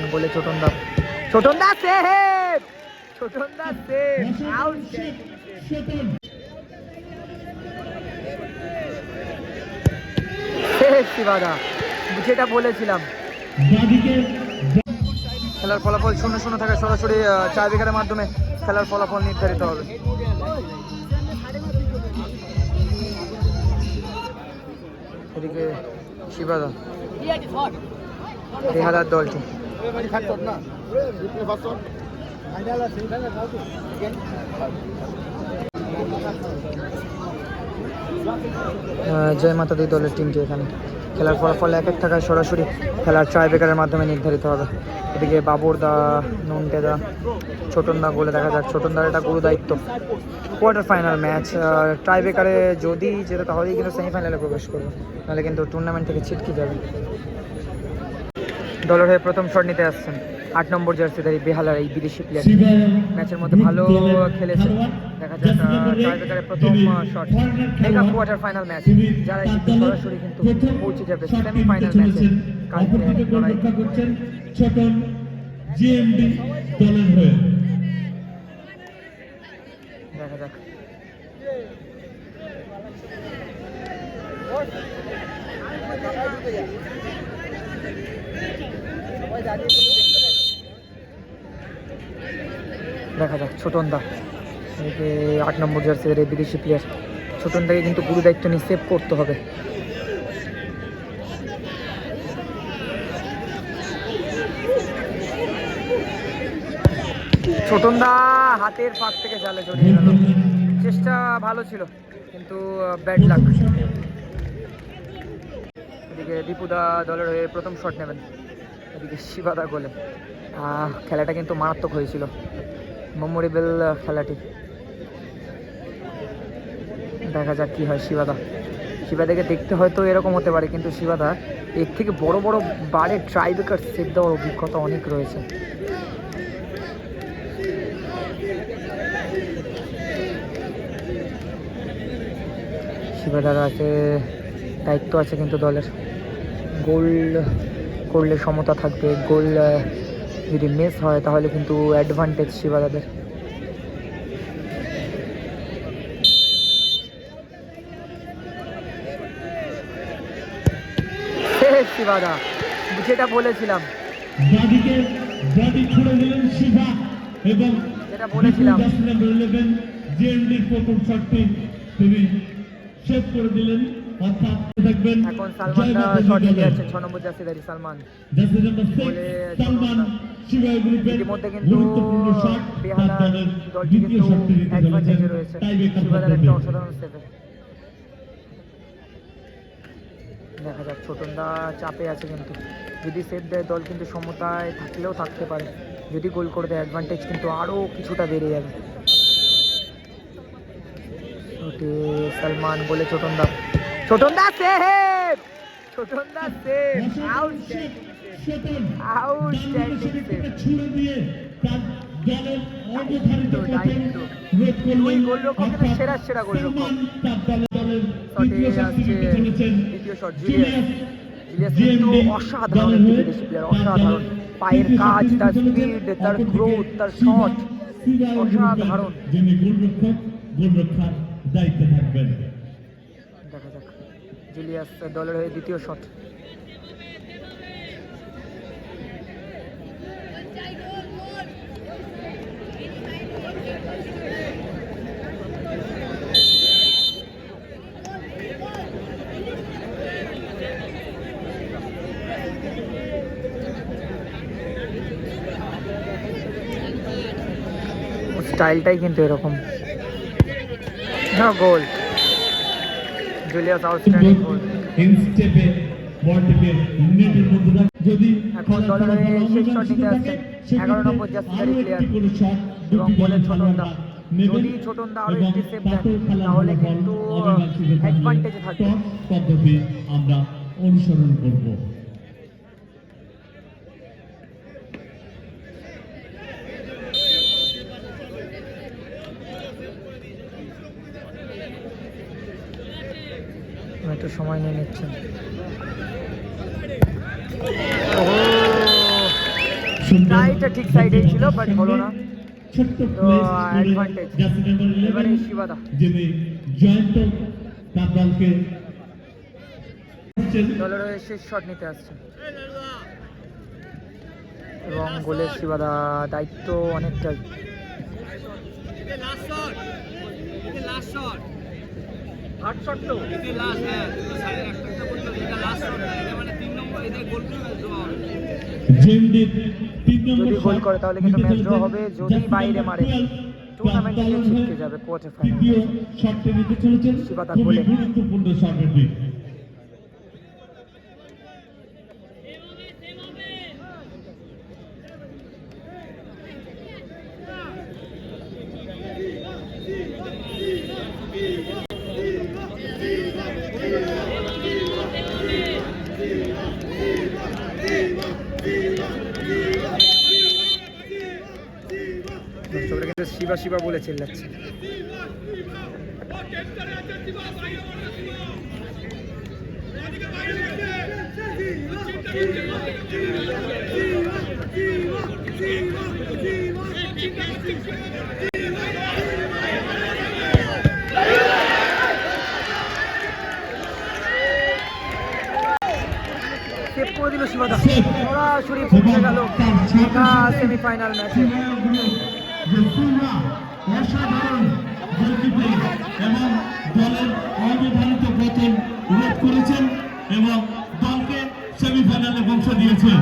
সালমান গোলে ছোটন দা ছোটন দা সেভ ছোটন দা সেভ আউট শিবাদা যেটা বলেছিলাম। খেলার ফলাফল শূন্য শূন্য থাকা সরাসরি চার বিঘাটের মাধ্যমে খেলার ফলাফল নির্ধারিত হবে। এদিকে শিবাদা রেহাদার দলটি। জয় মাতা দি দলের টিমটি এখানে। খেলার ফলাফল এক এক থাকায় সরাসরি খেলার ট্রাই ব্রেকারের মাধ্যমে নির্ধারিত হবে। এদিকে বাবর দা নন্টে দা ছোটন দা বলে দেখা যাক। ছোটন দার এটা গুরু দায়িত্ব। কোয়ার্টার ফাইনাল ম্যাচ ট্রাই ব্রেকারে যদি যেতে তাহলেই কিন্তু সেমিফাইনালে প্রবেশ করবে। নাহলে কিন্তু টুর্নামেন্ট থেকে ছিটকে যাবে। দলের হয়ে প্রথম শট নিতে আসছেন। আট নম্বর জার্সিধারী বেহালার এই বিদেশি প্লেয়ার ম্যাচের মধ্যে ভালো খেলেছে। দেখা যাক প্রথম shot. Mega quarter final match. যারা কিন্তু সরাসরি কিন্তু পৌঁছে যাবে সেমিফাইনাল ম্যাচে। কালকে লড়াই। ছোটন জিএমডি দলের হয়ে দেখা যাক। দেখা যাক ছোটন দা এদিকে আট নম্বর জার্সির এই বিদেশি প্লেয়ার ছোটন দাকে কিন্তু গুরু দায়িত্ব নিয়ে সেভ করতে হবে। ছোটন দা হাতের ফাঁক থেকে জালে জড়িয়ে গেল। চেষ্টা ভালো ছিল, কিন্তু ব্যাড লাক এদিকে দীপুদা দলের হয়ে প্রথম শট নেবেন। এদিকে শিবাদা গোলে। খেলাটা কিন্তু মারাত্মক হয়েছিল। মেমোরেবল খেলাটি। দেখা যাক কি হয় শিবাদা। শিবাদাকে দেখতে হয়তো এরকম হতে পারে, কিন্তু শিবাদা এর থেকে বড় বড় বারে ট্রাইবেকার সেট দেওয়ার অভিজ্ঞতা অনেক রয়েছে। শিবাদার আছে, দায়িত্ব আছে কিন্তু দলের। গোল করলে সমতা থাকবে গোল যদি মিস হয় তাহলে কিন্তু অ্যাডভান্টেজ শিবাদাদের। শিবাদা যেটা বলেছিলাম। ছুড়ে দিলেন এবং যেটা বলেছিলাম। নাম্বার ইলেভেন প্রথম শটটি তিনি সেভ করে দিলেন। অর্থাৎ থাকবেন এখন সালমান শট নিতে যাচ্ছেন ছ নম্বর জার্সি সিক্স সালমান। ইতিমধ্যে কিন্তু বেহালা দলটি কিন্তু অ্যাডভান্টেজে রয়েছে। শিবাদার একটা অসাধারণ সেভে দেখা যাক ছোটনদা চাপে আছে কিন্তু। যদি সেভ দেয় দল কিন্তু সমতায় থাকলেও থাকতে পারে। যদি গোল করে দেয় অ্যাডভান্টেজ কিন্তু আরও কিছুটা বেড়ে যাবে। সালমান বলে ছোটনদা সেভ ছোটনদা সেভ আউট সেতন সেভ ছুড়ে দিয়ে তার দলের অবধারিত পথে রোধ করলেন দুই সেরা সেরা গোলরক্ষক। সালমান তার দলের দলের দ্বিতীয় চলেছেন শট জুলিয়াস অসাধারণ প্লেয়ার অসাধারণ। পায়ের কাজ তার স্পিড তার গ্রোথ তার শট অসাধারণ। গ্রুপের যিনি গোলরক্ষক গোলরক্ষার দায়িত্বে থাকবেন। জুলিয়াস দলের হয়ে দ্বিতীয় শট। স্টাইলটাই কিন্তু এরকম। হ্যাঁ গোল। জুলিয়াস আউটস্ট্যান্ডিং গোল ইনস্টেপে বলটিকে নেটের মধ্যে রাখ- যদি এখন দলের শেষ শট নিতে থাকে, আসছেন সেক্ষেত্রে 11 নম্বর জাসকারি প্লেয়ার এবং বলের ছোটনদা যদি ছোটনদা আরও একটি সেভ দেন তাহলে কিন্তু। অ্যাডভান্টেজে থাকবে। পদ্ধতি আমরা অনুসরণ করব। একটু সময় নিয়ে নিচ্ছেন। ট্রাইটা ঠিক সাইডেই ছিল বাট হলো না। ছোট্ট তো অ্যাডভান্টেজ এবারে শিবাদা। যিনি জয়ন্ত তার দলের হয়ে শেষ শট নিতে আসছে এবং গোলের শিবাদা দায়িত্ব অনেকটাই। জেমডির তিন নম্বর যদি গোল করে তাহলে কিন্তু ম্যাচ ড্র হবে। যদি বাইরে মারে 12 টুর্নামেন্ট থেকে ছিটকে যাবে কোয়ার্টার ফাইনাল শিবাতা গোলে। শিবা শিবা বলে চিল্লাচ্ছে। সেভ করে দিল শিবাদা? সরাসরি পৌঁছে গেল সেমিফাইনাল ম্যাচে অসাধারণ গোলকিপিং এবং দলের অবিধারিত গতি রোধ করেছেন এবং দলকে সেমিফাইনালে পৌঁছে দিয়েছেন।